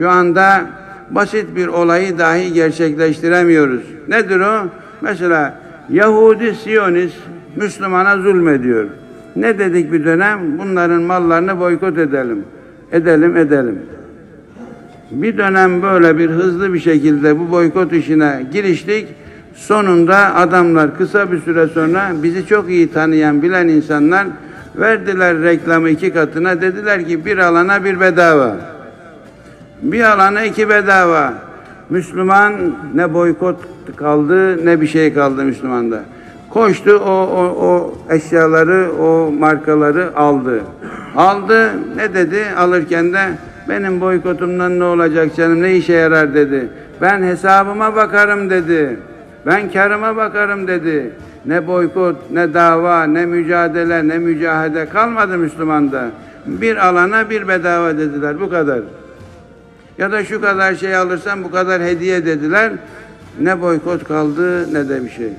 Şu anda basit bir olayı dahi gerçekleştiremiyoruz. Nedir o? Mesela Yahudi Siyonist Müslümana zulmediyor. Ne dedik bir dönem? Bunların mallarını boykot edelim. Edelim, edelim. Bir dönem böyle bir hızlı bir şekilde bu boykot işine giriştik. Sonunda adamlar kısa bir süre sonra bizi çok iyi tanıyan, bilen insanlar verdiler reklamı iki katına. Dediler ki bir alana bir bedava. Bir alana iki bedava. Müslüman ne boykot kaldı ne bir şey kaldı Müslümanda. Koştu o, o, o eşyaları, o markaları aldı. Aldı ne dedi alırken de benim boykotumdan ne olacak canım ne işe yarar dedi. Ben hesabıma bakarım dedi. Ben karıma bakarım dedi. Ne boykot, ne dava, ne mücadele, ne mücahede kalmadı Müslümanda. Bir alana bir bedava dediler bu kadar. Ya da şu kadar şey alırsan bu kadar hediye dediler. Ne boykot kaldı ne de bir şey.